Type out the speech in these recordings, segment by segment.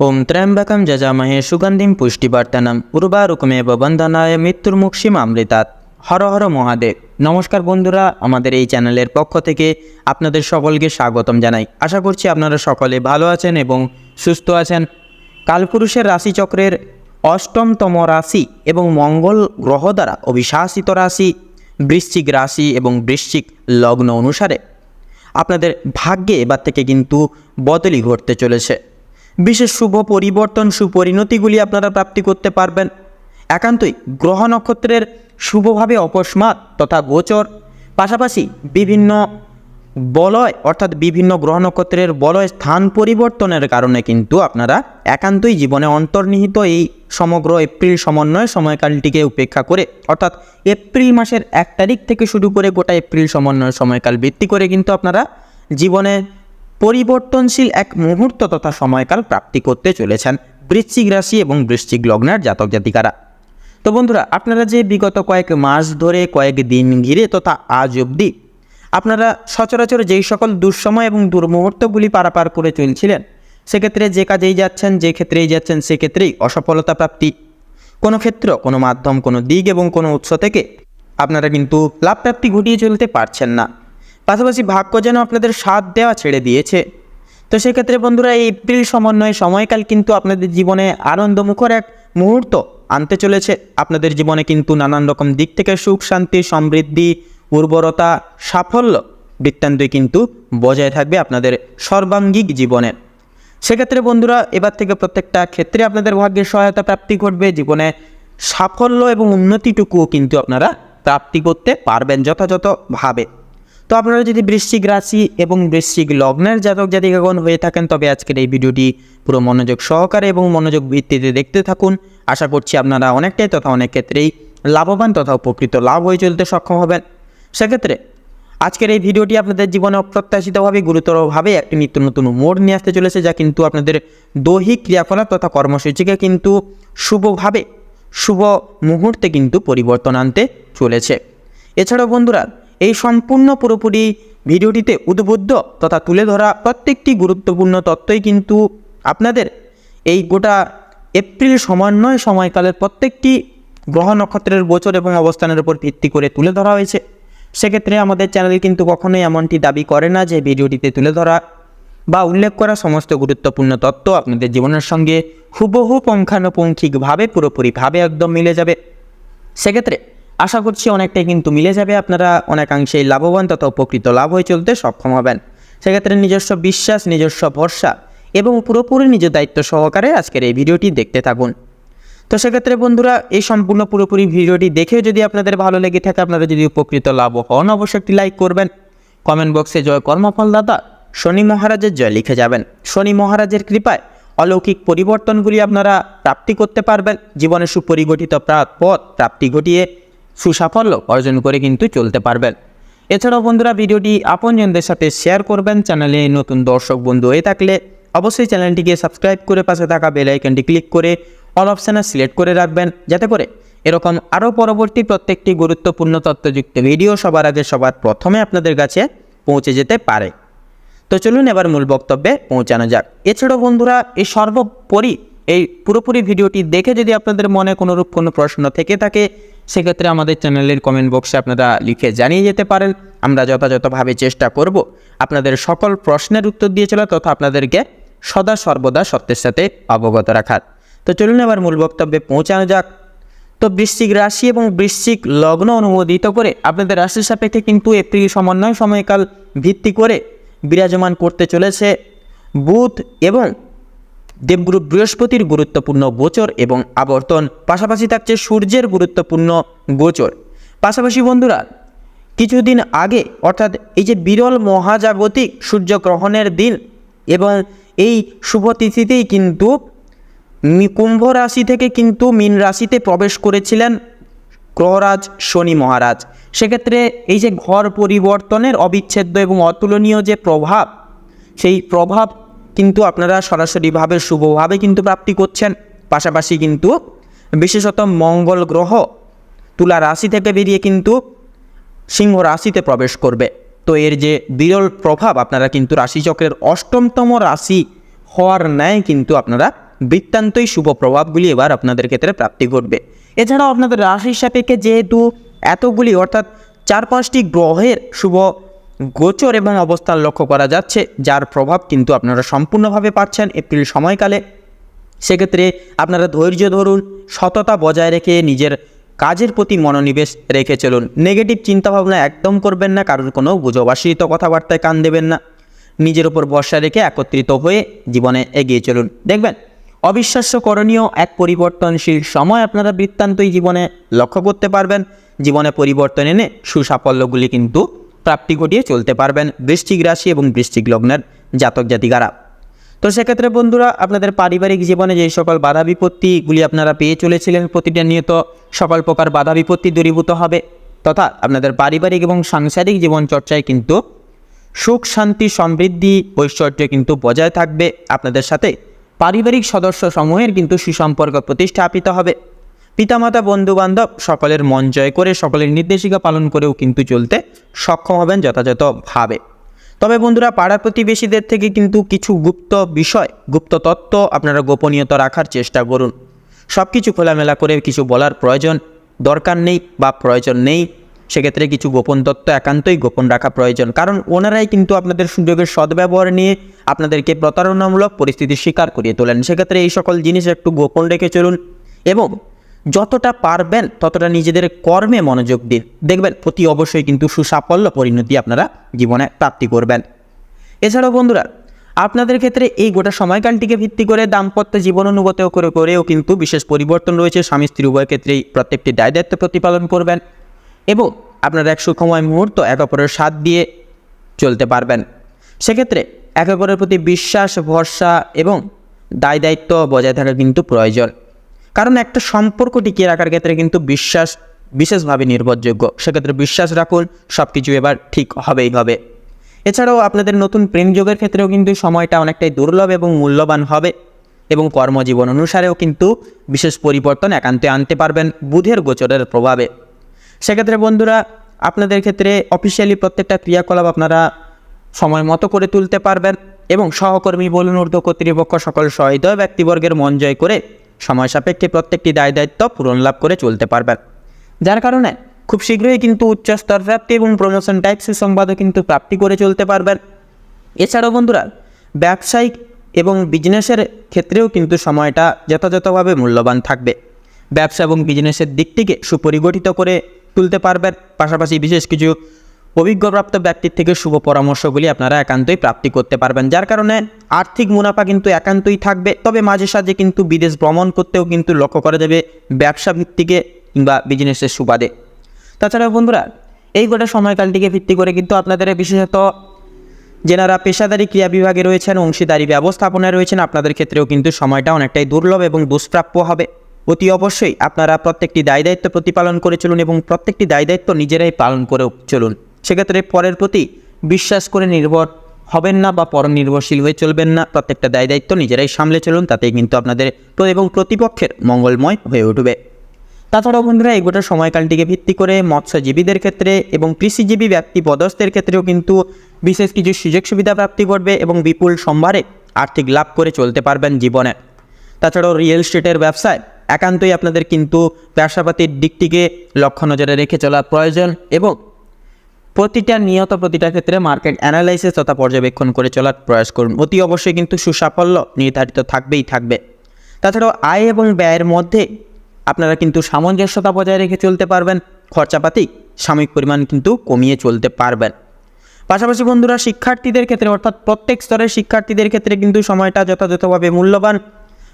ওম ত্র্যম্বকম যজামহে সুগন্ধিম পুষ্টিবর্ধনম। উর্বারুকমেব বন্ধনায় মৃত্যুর্মুক্ষিমামৃতাৎ। হর হর মহাদেব। নমস্কার বন্ধুরা, আমাদের এই চ্যানেলের পক্ষ থেকে আপনাদের সকলকে স্বাগতম জানাই। আশা করছি আপনারা সকলে ভালো আছেন এবং সুস্থ আছেন। কালপুরুষের রাশিচক্রের অষ্টমতম রাশি এবং মঙ্গল গ্রহ দ্বারা অভিশাসিত রাশি, বৃশ্চিক রাশি এবং বৃশ্চিক লগ্ন অনুসারে আপনাদের ভাগ্যে এবার থেকে কিন্তু বদলি ঘটতে চলেছে। বিশেষ শুভ পরিবর্তন, সুপরিণতিগুলি আপনারা প্রাপ্তি করতে পারবেন। একান্তই গ্রহ নক্ষত্রের শুভভাবে অকস্মাৎ তথা গোচর। পাশাপাশি বিভিন্ন বলয়, অর্থাৎ বিভিন্ন গ্রহ নক্ষত্রের বলয় স্থান পরিবর্তনের কারণে কিন্তু আপনারা একান্তই জীবনে অন্তর্নিহিত এই সমগ্র এপ্রিল সমন্বয় সময়কালটিকে উপেক্ষা করে, অর্থাৎ এপ্রিল মাসের এক তারিখ থেকে শুরু করে গোটা এপ্রিল সমন্বয় সময়কাল ভিত্তি করে কিন্তু আপনারা জীবনে পরিবর্তনশীল এক মুহূর্ত তথা সময়কাল প্রাপ্তি করতে চলেছেন বৃশ্চিক রাশি এবং বৃশ্চিক লগ্নের জাতক জাতিকারা। তো বন্ধুরা, আপনারা যে বিগত কয়েক মাস ধরে, কয়েক দিন ঘিরে তথা আজ অবধি আপনারা সচরাচর যেই সকল দুঃসময় এবং দুর্মুহূর্তগুলি পারাপার করে চলছিলেন, সেক্ষেত্রে যে কাজেই যাচ্ছেন, যে ক্ষেত্রেই যাচ্ছেন, সেক্ষেত্রেই অসফলতা প্রাপ্তি। কোনো ক্ষেত্র, কোনো মাধ্যম, কোনো দিক এবং কোনো উৎস থেকে আপনারা কিন্তু লাভ প্রাপ্তি ঘটিয়ে চলতে পারছেন না। পাশাপাশি ভাগ্য যেন আপনাদের সাথ দেওয়া ছেড়ে দিয়েছে। তো সেক্ষেত্রে বন্ধুরা, এই এপ্রিল সমন্বয় সময়কাল কিন্তু আপনাদের জীবনে আনন্দমুখর এক মুহূর্ত আনতে চলেছে। আপনাদের জীবনে কিন্তু নানান রকম দিক থেকে সুখ, শান্তি, সমৃদ্ধি, উর্বরতা, সাফল্য বৃত্তান্তই কিন্তু বজায় থাকবে আপনাদের সর্বাঙ্গিক জীবনে। সেক্ষেত্রে বন্ধুরা, এবার থেকে প্রত্যেকটা ক্ষেত্রে আপনাদের ভাগ্যের সহায়তা প্রাপ্তি ঘটবে। জীবনে সাফল্য এবং উন্নতিটুকুও কিন্তু আপনারা প্রাপ্তি করতে পারবেন যথাযথভাবে। তো আপনারা যদি বৃশ্চিক রাশি এবং বৃশ্চিক লগ্নের জাতক জাতিকাগণ হয়ে থাকেন, তবে আজকের এই ভিডিওটি পুরো মনোযোগ সহকারে এবং মনোযোগ ভিত্তিতে দেখতে থাকুন। আশা করছি আপনারা অনেকটাই তথা অনেক ক্ষেত্রেই লাভবান তথা উপকৃত লাভ হয়ে চলতে সক্ষম হবেন। সেক্ষেত্রে আজকের এই ভিডিওটি আপনাদের জীবনে অপ্রত্যাশিতভাবে গুরুতরভাবে একটি নিত্য নতুন মোড় নিয়ে আসতে চলেছে, যা কিন্তু আপনাদের দৈহিক ক্রিয়াকলাপ তথা কর্মসূচিকে কিন্তু শুভভাবে, শুভ মুহূর্তে কিন্তু পরিবর্তন আনতে চলেছে। এছাড়াও বন্ধুরা এই সম্পূর্ণ পুরোপুরি ভিডিওটিতে উদ্বুদ্ধ তথা তুলে ধরা প্রত্যেকটি গুরুত্বপূর্ণ তথ্যই কিন্তু আপনাদের। এই গোটা এপ্রিল সমন্বয় সময়কালের প্রত্যেকটি গ্রহ নক্ষত্রের গোচর এবং অবস্থানের উপর ভিত্তি করে তুলে ধরা হয়েছে। সেক্ষেত্রে আমাদের চ্যানেল কিন্তু কখনোই এমনটি দাবি করে না যে ভিডিওটিতে তুলে ধরা বা উল্লেখ করা সমস্ত গুরুত্বপূর্ণ তথ্য আপনাদের জীবনের সঙ্গে হুবহু পুঙ্খানুপুঙ্খিকভাবে পুরোপুরিভাবে একদম মিলে যাবে। সেক্ষেত্রে আশা করছি অনেকটাই কিন্তু মিলে যাবে। আপনারা অনেকাংশেই লাভবান, তথা উপকৃত লাভ হয়ে চলতে সক্ষম হবেন। সেক্ষেত্রে নিজস্ব বিশ্বাস, নিজস্ব ভরসা এবং পুরোপুরি নিজ দায়িত্ব সহকারে আজকের এই ভিডিওটি দেখতে থাকুন। তো সেক্ষেত্রে বন্ধুরা, এই সম্পূর্ণ পুরোপুরি ভিডিওটি দেখে যদি আপনাদের ভালো লেগে থাকে, আপনারা যদি উপকৃত লাভ হন, অবশ্যই একটি লাইক করবেন। কমেন্ট বক্সে জয় কর্মফল দাদা, শনি মহারাজের জয় লিখে যাবেন। শনি মহারাজের কৃপায় অলৌকিক পরিবর্তনগুলি আপনারা প্রাপ্তি করতে পারবেন। জীবনে সুপরিগঠিত প্রা- পথ প্রাপ্তি ঘটিয়ে সুসাফল্য অর্জন করে কিন্তু চলতে পারবেন। এছাড়াও বন্ধুরা, ভিডিওটি আপনজনদের সাথে শেয়ার করবেন। চ্যানেলে নতুন দর্শক, বন্ধু হয়ে থাকলে অবশ্যই চ্যানেলটিকে সাবস্ক্রাইব করে পাশে থাকা বেল আইকনটি ক্লিক করে অল অপশানে সিলেক্ট করে রাখবেন, যাতে করে এরকম আরও পরবর্তী প্রত্যেকটি গুরুত্বপূর্ণ তথ্যযুক্ত ভিডিও সবার আগে সবার প্রথমে আপনাদের কাছে পৌঁছে যেতে পারে। তো চলুন এবার মূল বক্তব্যে পৌঁছানো যাক। এছাড়াও বন্ধুরা, এই সর্বোপরি, এই পুরোপুরি ভিডিওটি দেখে যদি আপনাদের মনে কোনোরূপ কোনো প্রশ্ন থেকে থাকে সেক্ষেত্রে আমাদের চ্যানেলের কমেন্ট বক্সে আপনারা লিখে জানিয়ে যেতে পারেন। আমরা যথাযথভাবে চেষ্টা করব আপনাদের সকল প্রশ্নের উত্তর দিয়ে চলা তথা আপনাদেরকে সদা সর্বদা সত্যের সাথে অবগত রাখার। তো চলুন এবার মূল বক্তব্যে পৌঁছানো যাক। তো বৃশ্চিক রাশি এবং বৃশ্চিক লগ্ন অনুমোদিত করে আপনাদের রাশির সাপেক্ষে কিন্তু এপ্রিল সমন্বয় সময়কাল ভিত্তি করে বিরাজমান করতে চলেছে। বুধ এবং দেবগুরু বৃহস্পতির গুরুত্বপূর্ণ গোচর এবং আবর্তন, পাশাপাশি থাকছে সূর্যের গুরুত্বপূর্ণ গোচর। পাশাপাশি বন্ধুরা, কিছুদিন আগে, অর্থাৎ এই যে বিরল মহাজাগতিক সূর্যগ্রহণের দিন এবং এই শুভ তিথিতেই কিন্তু কুম্ভ রাশি থেকে কিন্তু মীন রাশিতে প্রবেশ করেছিলেন গ্রহরাজ শনি মহারাজ। সেক্ষেত্রে এই যে ঘর পরিবর্তনের অবিচ্ছেদ্য এবং অতুলনীয় যে প্রভাব, সেই প্রভাব কিন্তু আপনারা সরাসরিভাবে শুভভাবে কিন্তু প্রাপ্তি করছেন। পাশাপাশি কিন্তু বিশেষত মঙ্গল গ্রহ তুলা রাশি থেকে বেরিয়ে কিন্তু সিংহ রাশিতে প্রবেশ করবে। তো এর যে বিরল প্রভাব আপনারা কিন্তু রাশিচক্রের অষ্টমতম রাশি হওয়ার ন্যায় কিন্তু আপনারা বৃত্তান্তই শুভ প্রভাবগুলি এবার আপনাদের ক্ষেত্রে প্রাপ্তি ঘটবে এছাড়াও আপনাদের রাশির সাপেক্ষে যেহেতু এতগুলি অর্থাৎ চার পাঁচটি গ্রহের শুভ গোচর এবং অবস্থান লক্ষ্য করা যাচ্ছে, যার প্রভাব কিন্তু আপনারা সম্পূর্ণভাবে পাচ্ছেন এপ্রিল সময়কালে। সেক্ষেত্রে আপনারা ধৈর্য ধরুন, সততা বজায় রেখে নিজের কাজের প্রতি মনোনিবেশ রেখে চলুন। নেগেটিভ চিন্তাভাবনা একদম করবেন না, কারোর কোনো গুজবাশ্রিত কথাবার্তায় কান দেবেন না। নিজের উপর ভরসা রেখে একত্রিত হয়ে জীবনে এগিয়ে চলুন। দেখবেন, অবিশ্বাস্য করণীয় এক পরিবর্তনশীল সময় আপনারা বৃত্তান্তই জীবনে লক্ষ্য করতে পারবেন। জীবনে পরিবর্তন এনে সুসাফল্যগুলি কিন্তু প্রাপ্তি ঘটিয়ে চলতে পারবেন বৃশ্চিক রাশি এবং বৃষ্টিক লগ্নের জাতক জাতিকারা। তো সেক্ষেত্রে বন্ধুরা, আপনাদের পারিবারিক জীবনে যে সকল বাধা বিপত্তিগুলি আপনারা পেয়ে চলেছিলেন প্রতিটা নিয়ত সকল প্রকার বাধা বিপত্তি দূরীভূত হবে তথা আপনাদের পারিবারিক এবং সাংসারিক জীবন চর্চায় কিন্তু সুখ, শান্তি, সমৃদ্ধি, ঐশ্বর্য কিন্তু বজায় থাকবে। আপনাদের সাথে পারিবারিক সদস্য সমূহের কিন্তু সুসম্পর্ক প্রতিষ্ঠাপিত হবে। পিতামাতা, বন্ধুবান্ধব সকলের মন জয় করে, সকলের নির্দেশিকা পালন করেও কিন্তু চলতে সক্ষম হবেন যথাযথভাবে তবে বন্ধুরা পাড়া প্রতিবেশীদের থেকে কিন্তু কিছু গুপ্ত বিষয়, গুপ্ত তত্ত্ব আপনারা গোপনীয়তা রাখার চেষ্টা করুন। সব কিছু খোলামেলা করে কিছু বলার প্রয়োজন দরকার নেই বা প্রয়োজন নেই। সেক্ষেত্রে কিছু গোপন তত্ত্ব একান্তই গোপন রাখা প্রয়োজন। কারণ ওনারাই কিন্তু আপনাদের সুযোগের সদ্ব্যবহার নিয়ে আপনাদেরকে প্রতারণামূলক পরিস্থিতির শিকার করিয়ে তোলেন। সেক্ষেত্রে এই সকল জিনিস একটু গোপন রেখে চলুন এবং যতটা পারবেন ততটা নিজেদের কর্মে মনোযোগ দিন দেখবেন অতি অবশ্যই কিন্তু সুসাফল্য পরিণতি আপনারা জীবনে প্রাপ্তি করবেন। এছাড়াও বন্ধুরা, আপনাদের ক্ষেত্রে এই গোটা সময়কালটিকে ভিত্তি করে দাম্পত্য জীবন অনুগত করে করেও কিন্তু বিশেষ পরিবর্তন রয়েছে। স্বামী স্ত্রী উভয় ক্ষেত্রেই প্রত্যেকটি দায় দায়িত্ব প্রতিপালন করবেন এবং আপনারা এক সুখময় মুহূর্ত এক অপরের সাথ দিয়ে চলতে পারবেন। সেক্ষেত্রে এক অপরের প্রতি বিশ্বাস, ভরসা এবং দায় দায়িত্ব বজায় থাকা কিন্তু প্রয়োজন। কারণ একটা সম্পর্ক টিকিয়ে রাখার ক্ষেত্রে কিন্তু বিশ্বাস বিশেষভাবে নির্ভরযোগ্য। সেক্ষেত্রে বিশ্বাস রাখুন সব কিছু এবার ঠিক হবেই হবে। এছাড়াও আপনাদের নতুন প্রেম যোগের ক্ষেত্রেও কিন্তু সময়টা অনেকটাই দুর্লভ এবং মূল্যবান হবে এবং কর্মজীবন অনুসারেও কিন্তু বিশেষ পরিবর্তন একান্তে আনতে পারবেন বুধের গোচরের প্রভাবে। সেক্ষেত্রে বন্ধুরা, আপনাদের ক্ষেত্রে অফিসিয়ালি প্রত্যেকটা ক্রিয়াকলাপ আপনারা সময় মতো করে তুলতে পারবেন এবং সহকর্মী বলুন ঊর্ধ্ব কর্তৃপক্ষ সকল সহৃদয় ব্যক্তিবর্গের মন জয় করে সময় সাপেক্ষে প্রত্যেকটি দায় দায়িত্ব পূরণ লাভ করে চলতে পারবেন। যার কারণে খুব শীঘ্রই কিন্তু উচ্চস্তর প্রাপ্তি এবং প্রমোশন টাইপসের সংবাদও কিন্তু প্রাপ্তি করে চলতে পারবেন। এছাড়াও বন্ধুরা, ব্যবসায়িক এবং বিজনেসের ক্ষেত্রেও কিন্তু সময়টা যথাযথভাবে মূল্যবান থাকবে। ব্যবসা এবং বিজনেসের দিক থেকে সুপরিগঠিত করে তুলতে পারবেন। পাশাপাশি বিশেষ কিছু অভিজ্ঞপ্রাপ্ত ব্যক্তির থেকে শুভ পরামর্শগুলি আপনারা একান্তই প্রাপ্তি করতে পারবেন, যার কারণে আর্থিক মুনাফা কিন্তু একান্তই থাকবে। তবে মাঝে সাঝে কিন্তু বিদেশ ভ্রমণ করতেও কিন্তু লক্ষ্য করা যাবে ব্যবসা ভিত্তিকে কিংবা বিজনেসের সুবাদে। তাছাড়া বন্ধুরা, এই গোটা সময়কালটিকে ভিত্তি করে কিন্তু আপনাদের বিশেষত যেনারা পেশাদারি ক্রিয়া বিভাগে রয়েছেন, অংশীদারি ব্যবস্থাপনায় রয়েছেন, আপনাদের ক্ষেত্রেও কিন্তু সময়টা অনেকটাই দুর্লভ এবং দুষ্প্রাপ্য হবে। অতি অবশ্যই আপনারা প্রত্যেকটি দায় দায়িত্ব প্রতিপালন করে চলুন এবং প্রত্যেকটি দায় দায়িত্ব নিজেরাই পালন করে চলুন। সেক্ষেত্রে পরের প্রতি বিশ্বাস করে নির্ভর হবেন না বা পর নির্ভরশীল হয়ে চলবেন না। প্রত্যেকটা দায় দায়িত্ব নিজেরাই সামলে চলুন, তাতেই কিন্তু আপনাদের এবং প্রতিপক্ষের মঙ্গলময় হয়ে উঠবে। তাছাড়াও বন্ধুরা, এই গোটা সময়কালটিকে ভিত্তি করে মৎস্যজীবীদের ক্ষেত্রে এবং কৃষিজীবী ব্যক্তি পদস্থের ক্ষেত্রেও কিন্তু বিশেষ কিছু সুযোগ সুবিধা প্রাপ্তি করবে এবং বিপুল সম্ভারে আর্থিক লাভ করে চলতে পারবেন জীবনে। তাছাড়াও রিয়েল এস্টেটের ব্যবসায় একান্তই আপনাদের কিন্তু ব্যবসাপাতির দিকটিকে লক্ষ্য নজরে রেখে চলা প্রয়োজন এবং প্রতিটা নিয়ত প্রতিটা ক্ষেত্রে মার্কেট অ্যানালাইসিস তথা পর্যবেক্ষণ করে চলার প্রয়াস করুন। অতি অবশ্যই কিন্তু সুসাফল্য নির্ধারিত থাকবেই থাকবে। তাছাড়াও আয় এবং ব্যয়ের মধ্যে আপনারা কিন্তু সামঞ্জস্যতা বজায় রেখে চলতে পারবেন। খরচাপাতি সাময়িক পরিমাণ কিন্তু কমিয়ে চলতে পারবেন। পাশাপাশি বন্ধুরা, শিক্ষার্থীদের ক্ষেত্রে অর্থাৎ প্রত্যেক স্তরের শিক্ষার্থীদের ক্ষেত্রে কিন্তু সময়টা যথাযথভাবে মূল্যবান।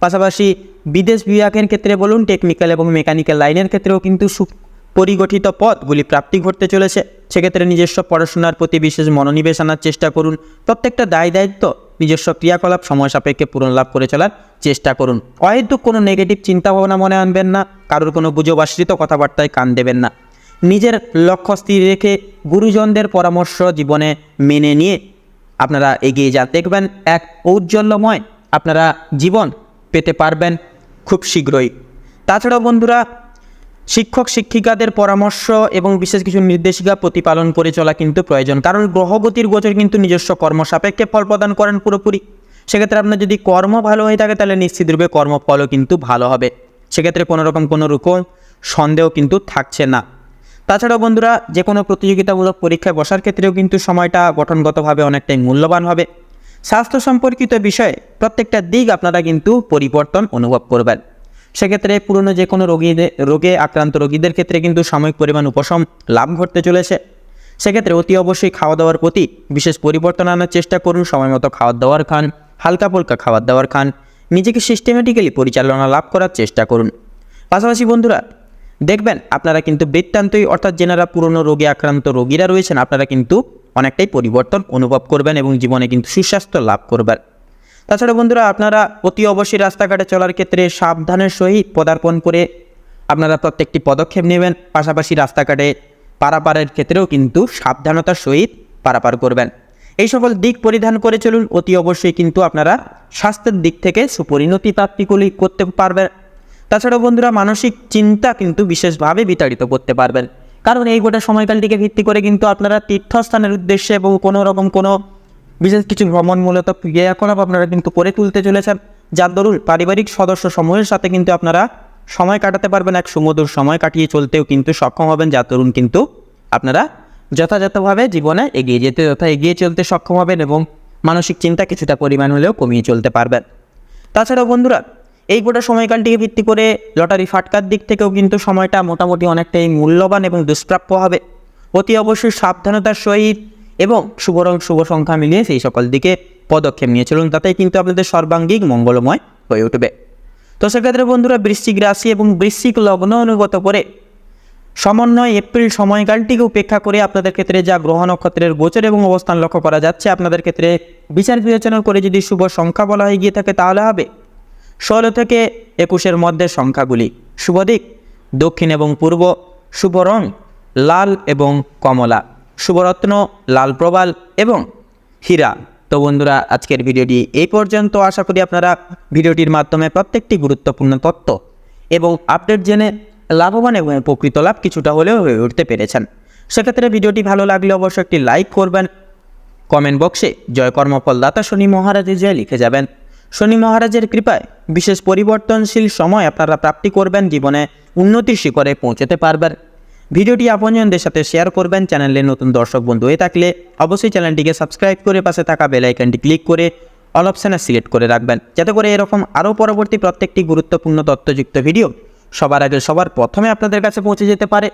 পাশাপাশি বিদেশ বিভাগের ক্ষেত্রে বলুন টেকনিক্যাল এবং মেকানিক্যাল লাইনের ক্ষেত্রেও কিন্তু পরিগঠিত পথগুলি প্রাপ্তি ঘটতে চলেছে। সেক্ষেত্রে নিজস্ব পড়াশোনার প্রতি বিশেষ মনোনিবেশ আনার চেষ্টা করুন। প্রত্যেকটা দায় দায়িত্ব নিজস্ব ক্রিয়াকলাপ সময় সাপেক্ষে পূরণ লাভ করে চলার চেষ্টা করুন। অহেতুক কোনো নেগেটিভ চিন্তাভাবনা মনে আনবেন না। কারোর কোনো গুজব আশ্রিত কথাবার্তায় কান দেবেন না। নিজের লক্ষ্য স্থির রেখে গুরুজনদের পরামর্শ জীবনে মেনে নিয়ে আপনারা এগিয়ে যান। দেখবেন এক ঔজ্জ্বল্যময় আপনারা জীবন পেতে পারবেন খুব শীঘ্রই। তাছাড়াও বন্ধুরা শিক্ষক, শিক্ষিকাদের পরামর্শ এবং বিশেষ কিছু নির্দেশিকা প্রতিপালন করে চলা কিন্তু প্রয়োজন। কারণ গ্রহগতির গোচর কিন্তু নিজস্ব কর্ম সাপেক্ষে ফল প্রদান করেন পুরোপুরি। সেক্ষেত্রে আপনার যদি কর্ম ভালো হয়ে থাকে, তাহলে নিশ্চিতরূপে কর্মফলও কিন্তু ভালো হবে। সেক্ষেত্রে কোনো রকম কোনো রকম সন্দেহ কিন্তু থাকছে না। তাছাড়াও বন্ধুরা যে কোনো প্রতিযোগিতামূলক পরীক্ষায় বসার ক্ষেত্রেও কিন্তু সময়টা গঠনগতভাবে অনেকটাই মূল্যবান হবে। স্বাস্থ্য সম্পর্কিত বিষয়ে প্রত্যেকটা দিক আপনারা কিন্তু পরিবর্তন অনুভব করবেন। সেক্ষেত্রে পুরনো যে কোনো রোগীদের রোগে আক্রান্ত রোগীদের ক্ষেত্রে কিন্তু সাময়িক পরিমাণ উপশম লাভ ঘটতে চলেছে। সেক্ষেত্রে অতি অবশ্যই খাওয়া দাওয়ার প্রতি বিশেষ পরিবর্তন আনার চেষ্টা করুন সময় মতো খাওয়ার দাওয়ার খান হালকা ফুলকা খাবার দাওয়ার খান, নিজেকে সিস্টেমেটিক্যালি পরিচালনা লাভ করার চেষ্টা করুন। পাশাপাশি বন্ধুরা, দেখবেন আপনারা কিন্তু বৃত্তান্তই অর্থাৎ যেনারা পুরনো রোগে আক্রান্ত রোগীরা রয়েছেন, আপনারা কিন্তু অনেকটাই পরিবর্তন অনুভব করবেন এবং জীবনে কিন্তু সুস্বাস্থ্য লাভ করবেন। তাছাড়া বন্ধুরা, আপনারা অতি অবশ্যই রাস্তাঘাটে চলার ক্ষেত্রে সাবধানের সহিত পদার্পণ করে আপনারা প্রত্যেকটি পদক্ষেপ নেবেন। পাশাপাশি রাস্তাঘাটে পারাপারের ক্ষেত্রেও কিন্তু সাবধানতার সহিত পারাপার করবেন। এই সকল দিক পরিধান করে চলুন। অতি অবশ্যই কিন্তু আপনারা স্বাস্থ্যের দিক থেকে সুপরিণতি প্রাপ্তিগুলি করতে পারবেন। তাছাড়াও বন্ধুরা, মানসিক চিন্তা কিন্তু বিশেষভাবে বিতাড়িত করতে পারবেন। কারণ এই গোটা সময়কালটিকে ভিত্তি করে কিন্তু আপনারা তীর্থস্থানের উদ্দেশ্যে এবং কোনো রকম কোনো বিশেষ কিছু ভ্রমণমূলত ক্রিয়াকলাপ আপনারা কিন্তু করে তুলতে চলেছেন। যার দরুন পারিবারিক সদস্য সমূহের সাথে কিন্তু আপনারা সময় কাটাতে পারবেন, এক সুমধুর সময় কাটিয়ে চলতেও কিন্তু সক্ষম হবেন। যার দরুন কিন্তু আপনারা যথাযথভাবে জীবনে এগিয়ে যেতে তথা এগিয়ে চলতে সক্ষম হবেন এবং মানসিক চিন্তা কিছুটা পরিমাণ হলেও কমিয়ে চলতে পারবেন। তাছাড়াও বন্ধুরা, এই গোটা সময়কালটিকে ভিত্তি করে লটারি ফাটকার দিক থেকেও কিন্তু সময়টা মোটামুটি অনেকটাই মূল্যবান এবং দুষ্প্রাপ্য হবে। অতি অবশ্যই সাবধানতার সহিত এবং শুভ রং শুভ সংখ্যা মিলিয়ে সেই সকল দিকে পদক্ষেপ নিয়ে চলুন তাতেই কিন্তু আপনাদের সর্বাঙ্গিক মঙ্গলময় হয়ে উঠবে। তো সেক্ষেত্রে বন্ধুরা বৃশ্চিক রাশি এবং বৃশ্চিক লগ্ন অনুগত করে সমন্বয় এপ্রিল সময়কালটিকে উপেক্ষা করে আপনাদের ক্ষেত্রে যা গ্রহ নক্ষত্রের গোচর এবং অবস্থান লক্ষ্য করা যাচ্ছে, আপনাদের ক্ষেত্রে বিচার বিবেচনা করে যদি শুভ সংখ্যা বলা হয়ে গিয়ে থাকে তাহলে হবে ষোলো থেকে একুশের মধ্যে সংখ্যাগুলি। শুভ দিক, দক্ষিণ এবং পূর্ব, শুভ রং, লাল এবং কমলা। শুভরত্ন লাল প্রবাল এবং হীরা। তো বন্ধুরা, আজকের ভিডিওটি এই পর্যন্ত। আশা করি আপনারা ভিডিওটির মাধ্যমে প্রত্যেকটি গুরুত্বপূর্ণ তথ্য এবং আপডেট জেনে লাভবান এবং প্রকৃত লাভ কিছুটা হলেও হয়ে উঠতে পেরেছেন। সেক্ষেত্রে ভিডিওটি ভালো লাগলে অবশ্যই একটি লাইক করবেন। কমেন্ট বক্সে জয় কর্মফল দাতা শনি মহারাজের জয় লিখে যাবেন। শনি মহারাজের কৃপায় বিশেষ পরিবর্তনশীল সময় আপনারা প্রাপ্তি করবেন। জীবনে উন্নতির শিখরে পৌঁছতে পারবেন। ভিডিওটি আপনজনদের সাথে শেয়ার করবেন চ্যানেলে নতুন দর্শক, বন্ধু হয়ে থাকলে অবশ্যই চ্যানেলটিকে সাবস্ক্রাইব করে পাশে থাকা বেল আইকনটি ক্লিক করে অল অপশানে সিলেক্ট করে রাখবেন। যাতে করে এরকম আরও পরবর্তী প্রত্যেকটি গুরুত্বপূর্ণ তথ্যযুক্ত ভিডিও সবার আগে, সবার প্রথমে আপনাদের কাছে পৌঁছে যেতে পারে।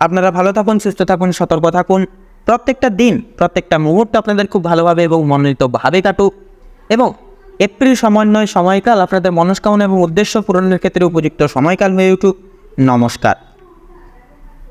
আপনারা ভালো থাকুন, সুস্থ থাকুন, সতর্ক থাকুন। প্রত্যেকটা দিন, প্রত্যেকটা মুহূর্ত আপনাদের খুব ভালোভাবে এবং মনোনীতভাবে কাটুক এবং এপ্রিল সমন্বয় সময়কাল আপনাদের মনস্কামনা এবং উদ্দেশ্য পূরণের ক্ষেত্রে উপযুক্ত সময়কাল হয়ে উঠুক। নমস্কার।